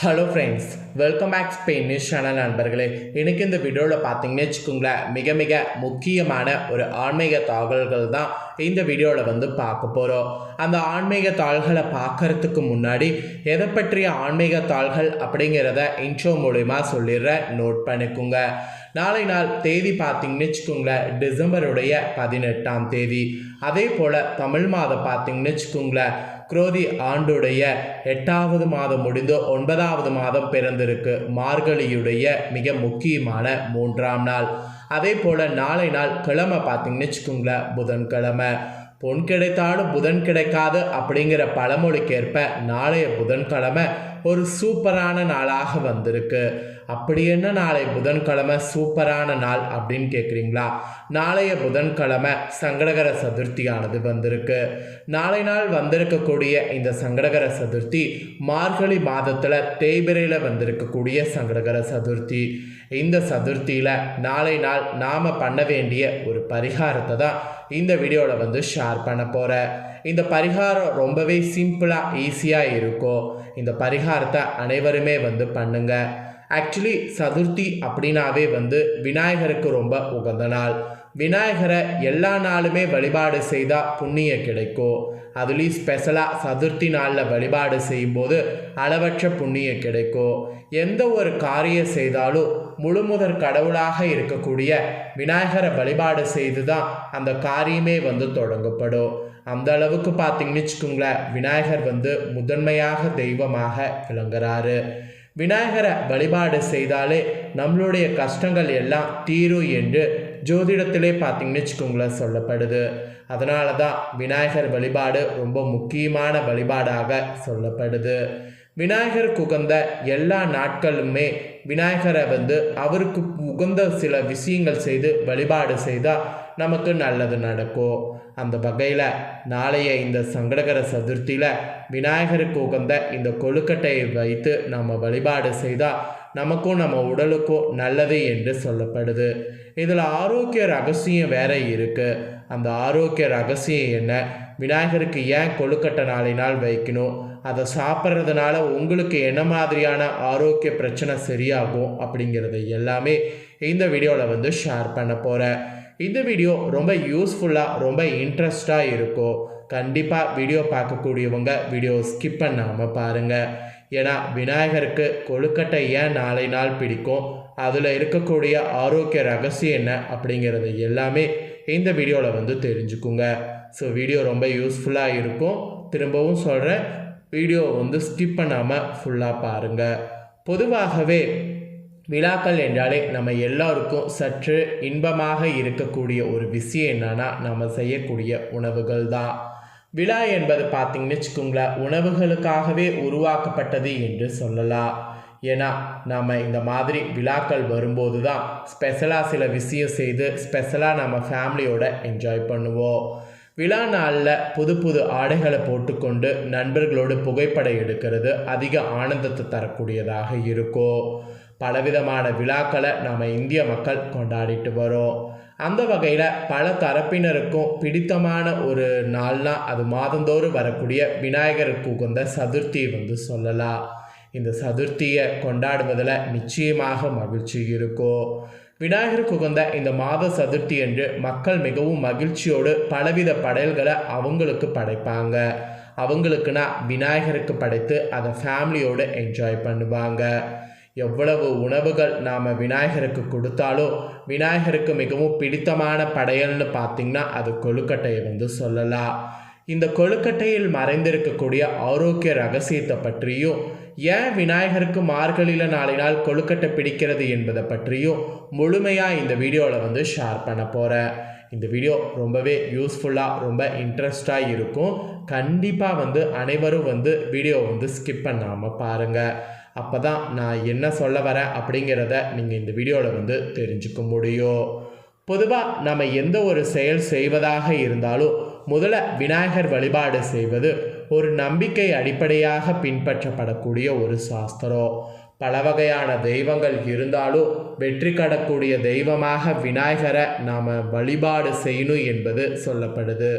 Hello friends welcome back Spain news channel நண்பர்களே. இன்றைக்கி இந்த வீடியோவில் பார்த்தீங்கன்னு வச்சுக்கோங்களேன் மிக மிக முக்கியமான ஒரு ஆன்மீக தகவல்கள் தான் இந்த வீடியோவில் வந்து பார்க்க போகிறோம் அந்த ஆன்மீக தாள்களை பார்க்கறதுக்கு முன்னாடி எதை பற்றிய ஆன்மீக தாள்கள் அப்படிங்கிறத இன்ட்ரோ மூலிமா சொல்லிடுறேன். நோட் பண்ணிக்கோங்க. நாளை நாள் தேதி பார்த்தீங்கன்னு வச்சுக்கோங்களேன் டிசம்பருடைய பதினெட்டாம் தேதி. அதே போல் தமிழ் மாதம் பார்த்தீங்கன்னு வச்சுக்கோங்களேன் குரோதி ஆண்டுடைய எட்டாவது மாதம் முடிந்து ஒன்பதாவது மாதம் பிறந்திருக்கு. மார்கழியுடைய மிக முக்கியமான மூன்றாம் நாள். அதே போல் நாளை நாள் கிழமை பார்த்தீங்கன்னு வச்சுக்கோங்களேன் புதன்கிழமை. பொன் கிடைத்தாலும் புதன் கிடைக்காது அப்படிங்கிற பழமொழிக்கேற்ப நாளைய புதன்கிழமை ஒரு சூப்பரான நாளாக வந்திருக்கு. அப்படி என்ன நாளை? புதன்கிழமை சூப்பரான நாள் அப்படின்னு கேட்குறீங்களா நாளைய புதன்கிழமை சங்கடகர சதுர்த்தியானது வந்திருக்கு. நாளை நாள் வந்திருக்கக்கூடிய இந்த சங்கடகர சதுர்த்தி மார்கழி மாதத்தில் தேய்பிரையில் வந்திருக்கக்கூடிய சங்கடகர சதுர்த்தி. இந்த சதுர்த்தியில் நாளை நாள் நாம் பண்ண வேண்டிய ஒரு பரிகாரத்தை தான் இந்த வீடியோவில் வந்து ஷேர் பண்ண போகிறேன் இந்த பரிகாரம் ரொம்பவே சிம்பிளாக ஈஸியாக இருக்கும். இந்த பரிகாரத்தை அனைவருமே வந்து பண்ணுங்க. ஆக்சுவலி சதுர்த்தி அப்படின்னாவே வந்து விநாயகருக்கு ரொம்ப உகந்த நாள். விநாயகரை எல்லா நாளுமே வழிபாடு செய்தால் புண்ணியம் கிடைக்கும். அதுலேயும் ஸ்பெஷலாக சதுர்த்தி நாளில் வழிபாடு செய்யும்போது அளவற்ற புண்ணியம் கிடைக்கும். எந்த ஒரு காரியம் செய்தாலும் முழுமுதற் கடவுளாக இருக்கக்கூடிய விநாயகரை வழிபாடு செய்து தான் அந்த காரியமே வந்து தொடங்கப்படும். அந்த அளவுக்கு பார்த்தீங்கன்னு வச்சுக்கோங்களேன் விநாயகர் வந்து முதன்மையாக தெய்வமாக விளங்குறாரு. விநாயகரை வழிபாடு செய்தாலே நம்மளுடைய கஷ்டங்கள் எல்லாம் தீரும் என்று ஜோதிடத்திலே பார்த்தீங்கன்னு வச்சுக்கோங்களேன் சொல்லப்படுது. அதனால தான் விநாயகர் வழிபாடு ரொம்ப முக்கியமான வழிபாடாக சொல்லப்படுது. விநாயகர் உகந்த எல்லா நாட்களுமே விநாயகரை வந்து அவருக்கு உகந்த சில விஷயங்கள் செய்து வழிபாடு செய்தால் நமக்கு நல்லது நடக்கும் அந்த வகையில் நாளைய இந்த சங்கடகர சதுர்த்தியில் விநாயகருக்கு உகந்த இந்த கொழுக்கட்டையை வைத்து நம்ம வழிபாடு செய்தால் நமக்கும் நம்ம உடலுக்கும் நல்லது என்று சொல்லப்படுது. இதில் ஆரோக்கிய ரகசியம் வேற இருக்குது அந்த ஆரோக்கிய ரகசியம் என்ன? விநாயகருக்கு ஏன் கொழுக்கட்டை நாளை நாள் வைக்கணும்? அதை சாப்பிட்றதுனால உங்களுக்கு என்ன மாதிரியான ஆரோக்கிய பிரச்சனை சரியாகும் அப்படிங்கிறது எல்லாமே இந்த வீடியோவில் வந்து ஷேர் பண்ண போகிறேன் இந்த வீடியோ ரொம்ப யூஸ்ஃபுல்லாக ரொம்ப இன்ட்ரெஸ்டாக இருக்கும் கண்டிப்பாக வீடியோ பார்க்கக்கூடியவங்க வீடியோ ஸ்கிப் பண்ணாமல் பாருங்கள் ஏன்னா விநாயகருக்கு கொழுக்கட்டை ஏன் நாளை நாள் பிடிக்கும்? அதில் இருக்கக்கூடிய ஆரோக்கிய ரகசியம் என்ன அப்படிங்கிறது எல்லாமே இந்த வீடியோவில் வந்து தெரிஞ்சுக்குங்க. ஸோ வீடியோ ரொம்ப யூஸ்ஃபுல்லாக இருக்கும். திரும்பவும் சொல்கிறேன் வீடியோ வந்து ஸ்கிப் பண்ணாமல் ஃபுல்லாக பாருங்கள் பொதுவாகவே விழாக்கள் என்றாலே நம்ம எல்லோருக்கும் சற்று இன்பமாக இருக்கக்கூடிய ஒரு விஷயம் என்னன்னா நம்ம செய்யக்கூடிய உணவுகள் தான். விழா என்பது பார்த்திங்கன்னு வச்சுக்கோங்களேன் உணவுகளுக்காகவே உருவாக்கப்பட்டது என்று சொல்லலாம். ஏன்னா நம்ம இந்த மாதிரி விழாக்கள் வரும்போது தான் ஸ்பெஷலாக சில விஷயம் செய்து ஸ்பெஷலாக நம்ம ஃபேமிலியோட என்ஜாய் பண்ணுவோம். விழா நாளில் புது புது ஆடைகளை போட்டுக்கொண்டு நண்பர்களோடு புகைப்படம் எடுக்கிறது அதிக ஆனந்தத்தை தரக்கூடியதாக இருக்கும். பலவிதமான விழாக்களை நாம் இந்திய மக்கள் கொண்டாடிட்டு வரோம். அந்த வகையில் பல தரப்பினருக்கும் பிடித்தமான ஒரு நாள்னால் அது மாதந்தோறும் வரக்கூடிய விநாயகருக்கு உகந்த சதுர்த்தியை வந்து சொல்லலாம். இந்த சதுர்த்தியை கொண்டாடுவதில் நிச்சயமாக மகிழ்ச்சி இருக்கும். விநாயகருக்கு உகந்த இந்த மாத சதுர்த்தி என்று மக்கள் மிகவும் மகிழ்ச்சியோடு பலவித படையல்களை அவங்களுக்கு படைப்பாங்க. அவங்களுக்குன்னா விநாயகருக்கு படைத்து அதை ஃபேமிலியோடு என்ஜாய் பண்ணுவாங்க. எவ்வளவு உணவுகள் நாம் விநாயகருக்கு கொடுத்தாலும் விநாயகருக்கு மிகவும் பிடித்தமான படையல்னு பார்த்திங்கன்னா அது கொழுக்கட்டையை வந்து சொல்லலாம். இந்த கொழுக்கட்டையில் மறைந்திருக்கக்கூடிய ஆரோக்கிய ரகசியத்தை பற்றியும் ஏன் விநாயகருக்கு மார்கழியில் நாளை நாள் கொழுக்கட்டை பிடிக்கிறது என்பதை பற்றியும் முழுமையாக இந்த வீடியோவில் வந்து ஷேர் பண்ண போகிறேன் இந்த வீடியோ ரொம்பவே யூஸ்ஃபுல்லாக ரொம்ப இன்ட்ரெஸ்டாக இருக்கும். கண்டிப்பாக வந்து அனைவரும் வந்து வீடியோ வந்து ஸ்கிப் பண்ணாமல் பாருங்கள் அப்போ தான் நான் என்ன சொல்ல வரேன் அப்படிங்கிறத நீங்கள் இந்த வீடியோவில் வந்து தெரிஞ்சுக்க முடியும். பொதுவாக நம்ம எந்த ஒரு செயல் செய்வதாக இருந்தாலும் முதல விநாயகர் வழிபாடு செய்வது ஒரு நம்பிக்கை அடிப்படையாக பின்பற்றப்படக்கூடிய ஒரு சாஸ்திரம் பல வகையான தெய்வங்கள் இருந்தாலும் வெற்றி கடக்கூடிய தெய்வமாக விநாயகரை நாம் வழிபாடு செய்யணும் என்பது சொல்லப்படுது.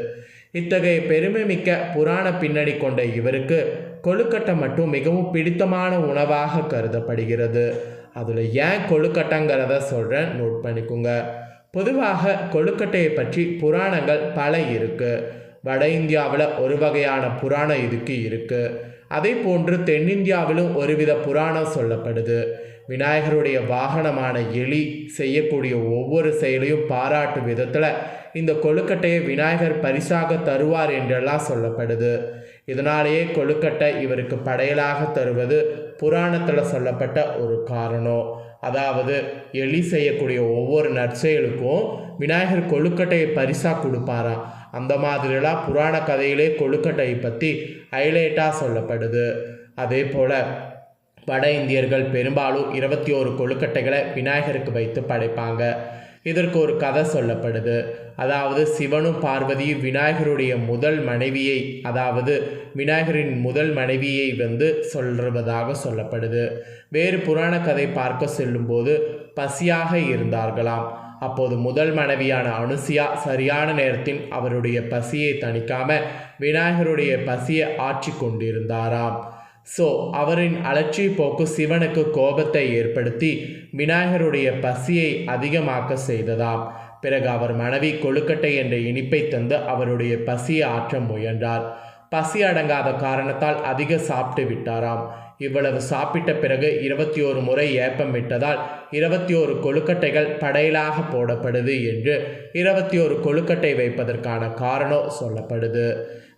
இத்தகைய பெருமைமிக்க புராண பின்னணி கொண்ட இவருக்கு கொழுக்கட்டை மட்டும் மிகவும் பிடித்தமான உணவாக கருதப்படுகிறது. அதில் ஏன் கொழுக்கட்டைங்கிறத சொல்கிறேன் நோட் பண்ணிக்கோங்க. பொதுவாக கொழுக்கட்டையை பற்றி புராணங்கள் பல இருக்குது வட இந்தியாவில் ஒரு வகையான புராணம் இதுக்கு இருக்குது அதே போன்று தென்னிந்தியாவிலும் ஒருவித புராணம் சொல்லப்படுது. விநாயகருடைய வாகனமான எலி செய்யக்கூடிய ஒவ்வொரு செயலையும் பாராட்டும் விதத்தில் இந்த கொழுக்கட்டையை விநாயகர் பரிசாக தருவார் என்றெல்லாம் சொல்லப்படுது. இதனாலேயே கொழுக்கட்டை இவருக்கு படையலாக தருவது புராணத்தில் சொல்லப்பட்ட ஒரு காரணம். அதாவது எலி செய்யக்கூடிய ஒவ்வொரு நற்செயலுக்கும் விநாயகர் கொழுக்கட்டையை பரிசாக கொடுப்பாராம் அந்த மாதிரிலாம் புராண கதையிலே கொழுக்கட்டையை பற்றி ஹைலைட்டாக சொல்லப்படுது. அதே போல் வட இந்தியர்கள் பெரும்பாலும் இருபத்தி ஓரு கொழுக்கட்டைகளை விநாயகருக்கு வைத்து படைப்பாங்க. இதற்கு ஒரு கதை சொல்லப்படுது. அதாவது சிவனும் பார்வதியும் விநாயகருடைய முதல் மனைவியை அதாவது விநாயகரின் முதல் மனைவியை வந்து சொல்வதாக சொல்லப்படுது. வேறு புராண கதை பார்க்க செல்லும்போது பசியாக இருந்தார்களாம். அப்போது முதல் மனைவியான அனுசியா சரியான நேரத்தில் அவருடைய பசியை தணிக்காம விநாயகருடைய பசியை ஆற்றி கொண்டிருந்தாராம். ஸோ அவரின் அலட்சிய போக்கு சிவனுக்கு கோபத்தை ஏற்படுத்தி விநாயகருடைய பசியை அதிகமாக்க செய்ததாம். பிறகு அவர் மனைவி கொழுக்கட்டை என்ற இனிப்பை தந்து அவருடைய பசியை ஆற்ற முயன்றார். பசி அடங்காத காரணத்தால் அதிக சாப்பிட்டு விட்டாராம். இவ்வளவு சாப்பிட்ட பிறகு இருபத்தி ஒரு முறை ஏப்பம் விட்டதால் இருபத்தி ஒரு கொழுக்கட்டைகள் படையலாக போடப்படுது என்று இருபத்தி ஒரு கொழுக்கட்டை வைப்பதற்கான காரணம் சொல்லப்படுது.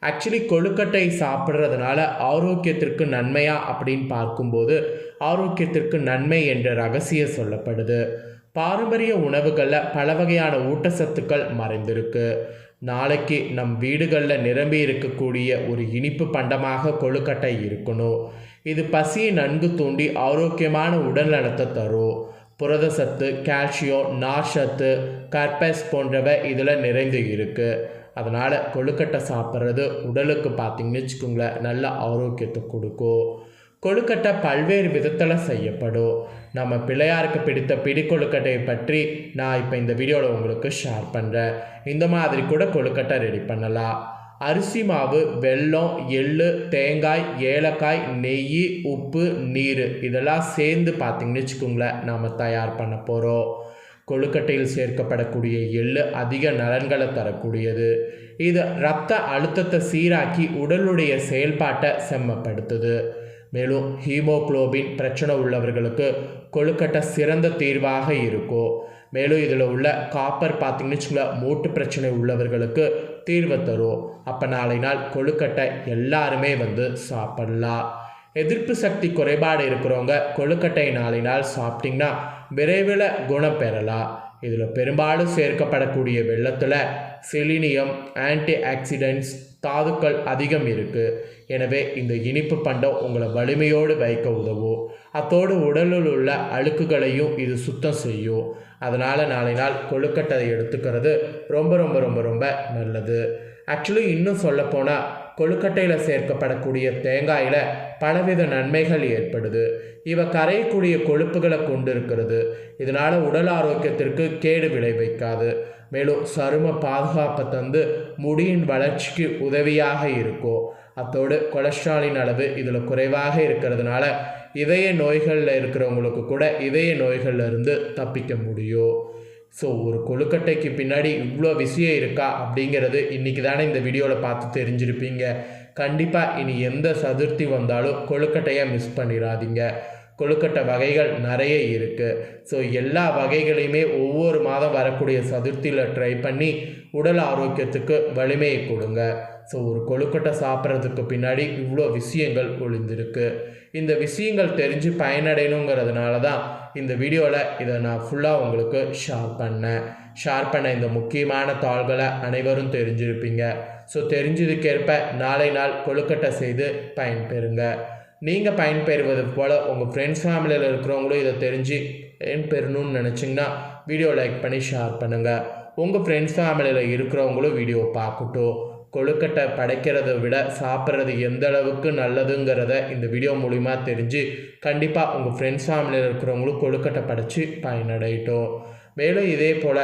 ஆக்சுவலி கொழுக்கட்டை சாப்பிட்றதுனால ஆரோக்கியத்திற்கு நன்மையா அப்படின்னு பார்க்கும்போது ஆரோக்கியத்திற்கு நன்மை என்ற ரகசியம் சொல்லப்படுது. பாரம்பரிய உணவுகளில் பல வகையான ஊட்டச்சத்துக்கள் மறைந்திருக்கு. நாளைக்கு நம் வீடுகளில் நிரம்பி இருக்கக்கூடிய ஒரு இனிப்பு பண்டமாக கொழுக்கட்டை இருக்கணும். இது பசியை நன்கு தூண்டி ஆரோக்கியமான உடல் நலத்தை தரும். புரத சத்து கால்சியம் நார்ச்சத்து கர்பஸ் போன்றவை இதில் நிறைந்து இருக்குது அதனால் கொழுக்கட்டை சாப்பிட்றது உடலுக்கு பார்த்திங்கன்னு வச்சுக்கோங்களேன் நல்ல ஆரோக்கியத்தை கொடுக்கும். கொழுக்கட்டை பல்வேறு விதத்தில் செய்யப்படும். நம்ம பிள்ளையாருக்கு பிடித்த பிடி கொழுக்கட்டையை பற்றி நான் இப்போ இந்த வீடியோவில் உங்களுக்கு ஷேர் பண்ணுறேன் இந்த மாதிரி கூட கொழுக்கட்டை ரெடி பண்ணலாம். அரிசி மாவு வெல்லம் எள்ளு தேங்காய் ஏலக்காய் நெய் உப்பு நீர் இதெல்லாம் சேர்ந்து பார்த்திங்கன்னு வச்சுக்கோங்களேன் நாம் தயார் பண்ண போகிறோம் கொழுக்கட்டையில் சேர்க்கப்படக்கூடிய எள்ளு அதிக நலன்களை தரக்கூடியது. இது இரத்த அழுத்தத்தை சீராக்கி உடலுடைய செயல்பாட்டை செம்மப்படுத்துது. மேலும் ஹீமோக்ளோபின் பிரச்சனை உள்ளவர்களுக்கு கொழுக்கட்டை சிறந்த தீர்வாக இருக்கும். மேலும் இதில் உள்ள காப்பர் பார்த்திங்கன்னு வச்சுக்கோங்களேன் மூட்டு பிரச்சனை உள்ளவர்களுக்கு தீர்வை தரும் அப்போ நாளை நாள் கொழுக்கட்டை எல்லாருமே வந்து சாப்பிடலாம் எதிர்ப்பு சக்தி குறைபாடு இருக்கிறவங்க கொழுக்கட்டை நாளை நாள் சாப்பிட்டிங்கன்னா விரைவில் குணம் பெறலாம் இதில் பெரும்பாலும் சேர்க்கப்படக்கூடிய வெள்ளத்தில் செலினியம் ஆன்டி ஆக்சிடென்ட்ஸ் தாதுக்கள் அதிகம் இருக்குது எனவே இந்த இனிப்பு பண்டம் உங்களை வலிமையோடு வைக்க உதவும். அத்தோடு உடலில் உள்ள அழுக்குகளையும் இது சுத்தம் செய்யும். அதனால் நாளை நாள் கொழுக்கட்டை எடுத்துக்கிறது ரொம்ப ரொம்ப ரொம்ப ரொம்ப நல்லது. ஆக்சுவலி இன்னும் சொல்லப்போனால் கொழுக்கட்டையில் சேர்க்கப்படக்கூடிய தேங்காயில் பலவித நன்மைகள் ஏற்படுது. இவை கரையக்கூடிய கொழுப்புகளை கொண்டு இருக்கிறது இதனால் உடல் ஆரோக்கியத்திற்கு கேடு விளைவிக்காது. மேலும் சரும பாதுகாப்பை தந்து முடியின் வளர்ச்சிக்கு உதவியாக இருக்கும். அத்தோடு கொலஸ்ட்ராலின் அளவு இதில் குறைவாக இருக்கிறதுனால இதய நோய்களில் இருக்கிறவங்களுக்கு கூட இதய நோய்கள்ல இருந்து தப்பிக்க முடியும். ஸோ ஒரு கொழுக்கட்டைக்கு பின்னாடி இவ்வளோ விஷயம் இருக்கா அப்படிங்கிறது இன்றைக்கி தானே இந்த வீடியோவில் பார்த்து தெரிஞ்சிருப்பீங்க. கண்டிப்பாக இனி எந்த சதுர்த்தி வந்தாலும் கொழுக்கட்டையை மிஸ் பண்ணிடாதீங்க. கொழுக்கட்டை வகைகள் நிறைய இருக்குது ஸோ எல்லா வகைகளையுமே ஒவ்வொரு மாதம் வரக்கூடிய சதுர்த்தியில் ட்ரை பண்ணி உடல் ஆரோக்கியத்துக்கு வலிமையை கொடுங்க. ஸோ ஒரு கொழுக்கட்டை சாப்பிட்றதுக்கு பின்னாடி இவ்வளோ விஷயங்கள் ஒளிந்திருக்கு. இந்த விஷயங்கள் தெரிஞ்சு பயனடையணுங்கிறதுனால தான் இந்த வீடியோவில் இதை நான் ஃபுல்லாக உங்களுக்கு ஷேர் பண்ணேன். ஷேர் பண்ண இந்த முக்கியமான தாள்களை அனைவரும் தெரிஞ்சிருப்பீங்க. ஸோ தெரிஞ்சதுக்கேற்ப நாளை நாள் கொழுக்கட்டை செய்து பயன்பெறுங்க. நீங்கள் பயன்பெறுவது போல் உங்கள் ஃப்ரெண்ட்ஸ் ஃபேமிலியில் இருக்கிறவங்களும் இதை தெரிஞ்சு பயன்பெறணும்னு நினச்சிங்கன்னா வீடியோ லைக் பண்ணி ஷேர் பண்ணுங்கள் உங்கள் ஃப்ரெண்ட்ஸ் ஃபேமிலியில் இருக்கிறவங்களும் வீடியோ பார்க்கட்டும். கொழுக்கட்டை படைக்கிறத விட சாப்பிட்றது எந்த அளவுக்கு நல்லதுங்கிறத இந்த வீடியோ மூலிமா தெரிஞ்சு கண்டிப்பாக உங்கள் ஃப்ரெண்ட்ஸ் ஃபேமிலியில் இருக்கிறவங்களும் கொழுக்கட்டை படைச்சு பயனடையட்டும். மேலும் இதே போல்